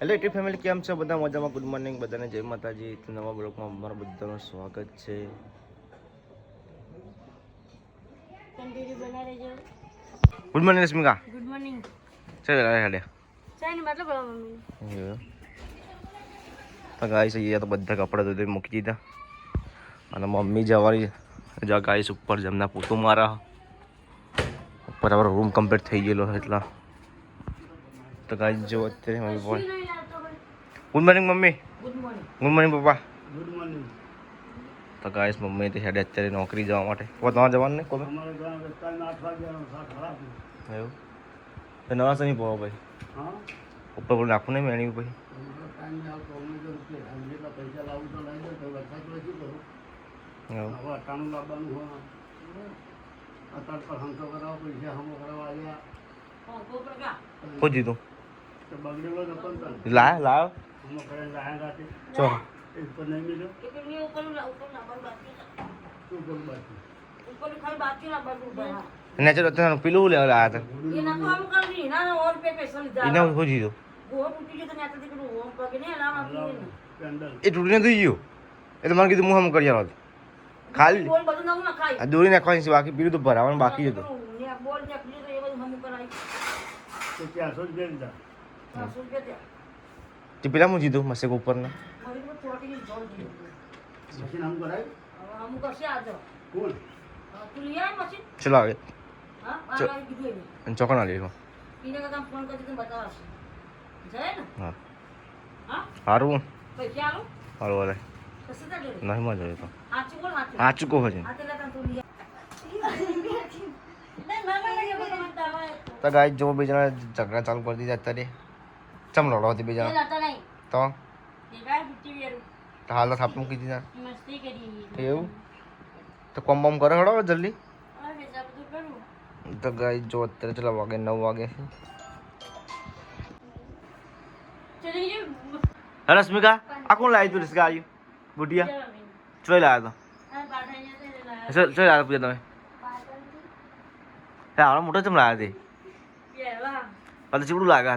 Hello YouTube family કેમ છો? બધા મજામાં? ગુડ મોર્નિંગ બધાને જય માતાજી. નવા બ્લોકમાં અમારા બધાનું સ્વાગત છે. Good morning Rashmika good morning ચાલ હેડે ચાલ બાટલો બોલો મમ્મી. તો ગાઈસ અહીંયા તો બધા કપડાં ધોઈ મૂકી દીધા. અને મમ્મી જવાની જા ગાઈસ ઉપર જમના પૂતું મારા. ઉપર આપણો રૂમ કમ્પ્લીટ થઈ ગયેલો એટલા. તો ગાઈસ જો અત્યારે મમ્મી બોલ good morning mummy good morning good morning papa good morning તો ગાઈસ મમ્મી તે હેડે અત્યારે નોકરી જવા માટે. તો તમારે જવાનું નહીં કોમે અમારે ત્યાં રસ્તાના આઠ વાગ્યાનો ખરાબ છે. એવું? તો નવા સની પોવા ભાઈ? હા? ઉપર બોલ નાખું નહીં મેણી જેટલા પૈસા લાવું તો લાવી દો. વરસાદ તો શું હવે અટાણું લાવવાનું હોય. અત્યારે પર હંસો કરાવો પૈસા હમો કરાવવા આવ્યા. શું જીતું તો બગડેલો જ ને તને. લાય લાયો હમો કરીને લાયા રાતે ચો એ ઉપર નહીં મિલ્યો ઉપર ઉપર ઉપર ના બંધ બાકી શું કરું બાકી ઉપર ખાલી બાકી ના બંધ ઊભા નેચર અત્યારે પેલું લેવા લાયા હતા? એને આપી પેન્ડલ. એ તૂટીને થઈ ગયું. એ તો મને કીધું હું હમ કરી આલો ખાલી. દોરી નાખવાની છે બાકી પીલું તો ભરાવાનું બાકી હતું. ને બોલ ને પેલું તો એ બધું હમું કરાય. ચારસો જ ગઈ રૂપિયા ત્યાં તે પેલા હું જીતું મસ્તક ઉપરના મારી તો થોડી જોર દીધી મશીન હમ કરાય હવે હમું કરશે આજે કોણ તું લઈ આય મશીન ચલો આવે હા આ મારી કીધું એને અને ચોકણા લઈ લો એને કદાચ ફોન કરી તને બતાવશે જાય ને હા હા સારું પૈસા આલો સારું વાલે નહીં મજા આવે તો સાચું બોલ સાચું આ ચૂકો હજી હાથે લેતા તું ગાય જો બીજા ઝઘડા ચાલુ કરી દીધા અત્યારે ચમ લડો હતી બીજા. તો. હાલ થાપ મૂકી દીધા. એવું? તો કોમ બોમ કરો હડો જલ્દી. તો ગાઈ જો અત્યારે ચલો વાગે? નવ વાગે. છે રશ્મિકા આ કોણ લાવી તું રિસ્કા આવ્યું બેન. ચોઈ લાવ્યા. તો. ચોઈ લાવ્યા. પૂજા તમે? આવડો મોટો ચમ લાવ્યા તે. પાછું ચીવડું લાગ્યા આ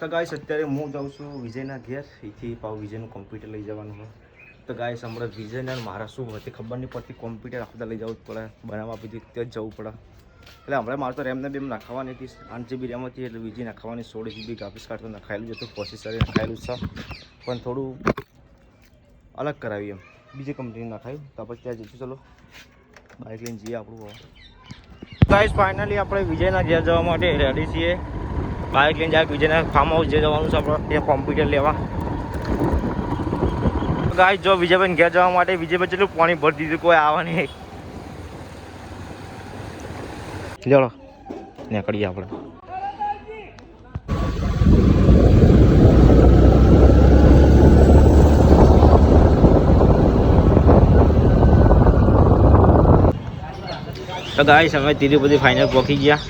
તો ગાઈસ અત્યારે હું જાઉં છું વિજયના ઘેર. એથી પાવ વિજયનું કોમ્પ્યુટર લઈ જવાનું હોય તો ગાઈસ હમણાં વિજયના મારા શું હતી ખબર નહીં પડતી. કોમ્પ્યુટર આપતા લઈ જવું જ પડે. બનાવવા આપી દીધી જ જવું પડે. એટલે હમણાં મારે તો રેમને બેમ નાખવાની હતી. આઠ જીબી રેમ હતી એટલે વિજય નાખવાની, સોળ જીબી ગ્રાફિક્સ કાર્ડ તો નખાયેલું હતું. પ્રોસેસર નખાયેલું છે. પણ થોડું અલગ કરાવી એમ. બીજી કંપની નખાયું. તો પછી ત્યાં જઈશું. ચલો. બાઇક લઈને જઈએ આપણું ગાઈસ ફાઇનલી આપણે વિજયના ઘેર જવા માટે રેડી છીએ. બાઇક લઈને જાય વિજયના ફાર્મ હાઉસ જે જવાનું છે આપણે ત્યાં કોમ્પ્યુટર લેવા. ગાય જો વિજયભાઈ ઘેર જવા માટે વિજયભાઈ કેટલું પાણી ભરી દીધું, કોઈ આવા નહીં. ચલો, નીકળીએ આપણે. તો ગાઈસ અમે તિરુપતિ ફાઇનલ પહોંચી ગયા.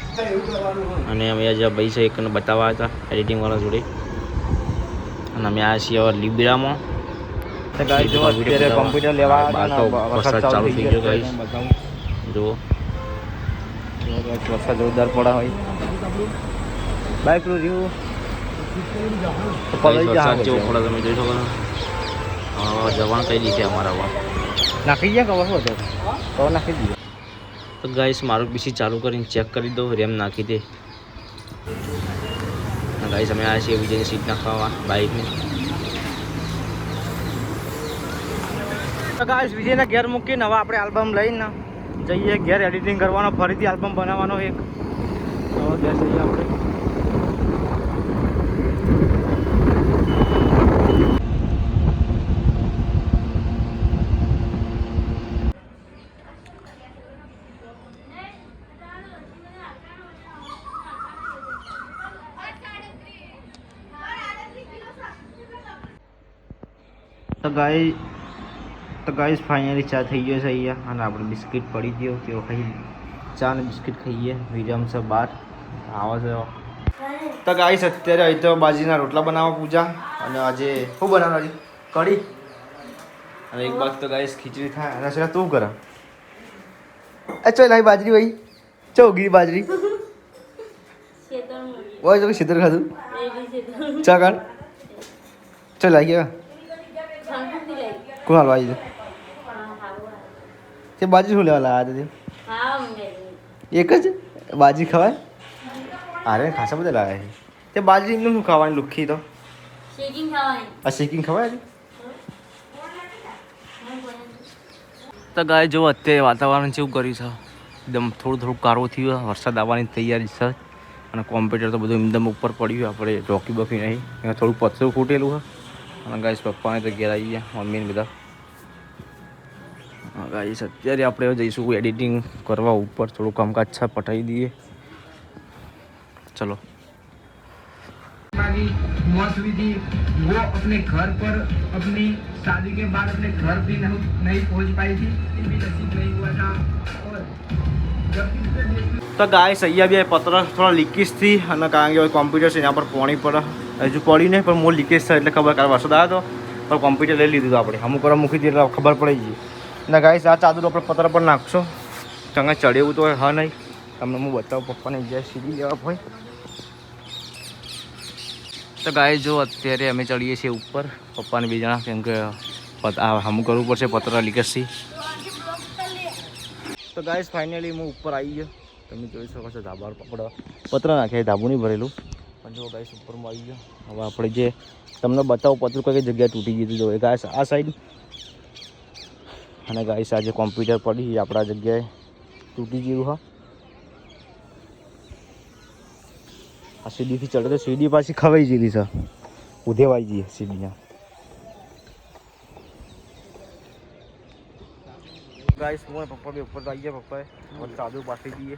અને અમે આજે ભાઈ છે એકને બતાવવા હતા એડિટિંગવાળા જોડે. અને અમે આ છીએ હવે લીબરામાં જો કોમ્પ્યુટર લેવા વરસાદ ચાલુ થઈ ગયો ગાઈસ જુઓ. વરસાદ જોરદાર પડા હોય. બાઇકનું રહ્યું વરસાદ જેવો પડે તમે જોઈ શકો જવાનું અમારા નાખી ગયા ખબર હતું? નાખી દીધું. તો ગાઈસ, મારું પીસી ચાલુ કરીને ચેક કરી દો રેમ નાખી દે. ગાઈસ, અમે આવ્યા છીએ વિજયની સીટ નાખવા બાઇકની તો ગાઈસ, વિજયના ઘેર મૂકીને હવે આપણે આલ્બમ લઈને જઈએ. ઘેર એડિટિંગ કરવાનો, ફરીથી આલ્બમ બનાવવાનો એક. હવે ઘેર જઈએ આપણે. તો ગાય તો ગાઈસ ફાઇનલી ચા થઈ ગયો છે અહીંયા. અને આપણે બિસ્કિટ પડી ગયો. તેઓ ખાઈ ચા અને બિસ્કિટ ખાઈએ. વિરામ છે બાર આવે છે. તો ગાઈસ અત્યારે અહીં તો બાજીના રોટલા બનાવવા પૂજા. અને આજે શું બનાવવાનું કઢી. અને એક બાજુ તો ગાઈસ ખીચડી થાય અને સેલા તું કરે. એ ચો લાઈ બાજરી ભાઈ. ચો ગીરી બાજરી. ઓય તો સિત્તેર ખાધું. ચા કાઢ. ચલ લાઈ ગયા કોણ હાલવા આવી તે બાજી શું લેવા લાવ્યા હતા તે? એક જ? બાજી ખવાય? અરે ખાસા બધા લાવ્યા છે. તે બાજરીનું શું ખાવાની લુખી તો? શેકિંગ આ શેકિંગ ખવાય તો ગાય જો અત્યારે વાતાવરણ કેવું કર્યું છે. એકદમ થોડું થોડું કારો થયું. વરસાદ આવવાની તૈયારી છે. અને કોમ્પ્યુટર તો બધું એકદમ ઉપર પડ્યું આપણે ચોકી બકી નહીં. એમાં થોડું પતરું ફૂટેલું છે. અને ગાઈસ પપ્પાને તો ઘેર આવી ગયા મમ્મીને બધા હા ગાઈસ અત્યારે આપણે હવે જઈશું એડિટિંગ કરવા ઉપર થોડું કામકાજ છે પટાવી દઈએ ચલો की मौत हुई थी वो अपने घर पर अपनी शादी के बाद अपने घर भी नहीं नहीं पहुंच पाई थी ये भी नसीब नहीं हुआ था और जब दूसरे देश में તો ગાય સૈયા બી પત્ર થોડા લીકેજ થી અને કારણ કે કોમ્પ્યુટર પાણી હજુ પડી નહીં, પણ મોર લીકેજ થાય એટલે ખબર કાલે વરસાદ આવ્યો હતો પણ કોમ્પ્યુટર લઈ લીધું આપણે. અમુક વાર મૂકી દીધું એટલે ખબર પડી ગઈ. ના ગાય આ ચાદર આપણે પત્ર પર નાખશો. ચંગા ચડે એવું તો હા, નહીં. તમને હું બતાવું, પપ્પાને જ્યાં સીધી લેવા હોય. તો ગાય જો અત્યારે અમે ચડીએ છીએ ઉપર. પપ્પાને બે જણા, કેમ કે હમું કરવું પડશે પત્ર લીકેજથી તો ગાઈસ ફાઇનલી હું ઉપર આવી ગયો. તમે જોઈ શકો છો, ધાબા પકડો પત્ર નાખ્યા ધાબુ નહીં ભરેલું. પણ જો ગાઈસ ઉપરમાં આવી ગયો હવે આપણે જે તમને બતાવો પતરું કઈ કઈ જગ્યાએ તૂટી ગયું જો ગાઈસ આ સાઈડ અને ગાઈસ આ જે કોમ્પ્યુટર પડી એ આપણા જગ્યાએ તૂટી ગયું હા આ સીડીથી ચડે તો સીડી પાછી ખવાઈ ગયેલી છે ઉધેવાઈ જઈએ સીડીના ગાઈસ હું પપ્પા બી ઉપર તો આવી ગયા પપ્પાએ હવે ચાદુ પાછી દઈએ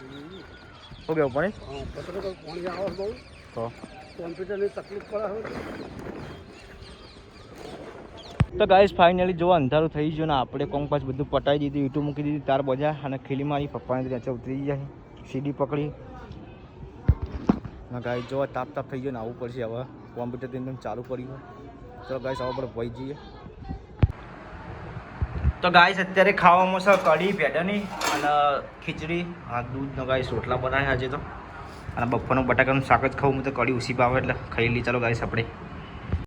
શું કેવું પણ હા, પત્ર તો પાણી આવે બહુ તો. કોમ્પ્યુટરની તકલીફ પડે તો ગાઈસ ફાઇનલી જો અંધારું થઈ ગયું ને આપણે કોંગ પાછું બધું પટાઈ દીધું યુટ્યુબ મૂકી દીધી તાર બજા અને ખીલી મારી પપ્પાને ત્યાં ઉતરી ગયા સીડી પકડી. ગાઈસ જો તાપ તાપ થઈ ગયો ને આવવું પડશે હવે. કોમ્પ્યુટર એકદમ ચાલુ પડ્યું ચલો ગાઈસ આવો પડે ભઈ જઈએ. તો ગાઈસ અત્યારે ખાવામાં છે કઢી ભેડાની અને ખીચડી. હા દૂધનો ગાઈસ રોટલા બનાવ્યા આજે તો. અને બપોરનું બટાકાનું શાક જ ખાવું, હું તો કઢી ઉસી ભાવે એટલે ખાઈ લઈ ચાલો ગાઈસ, આપણે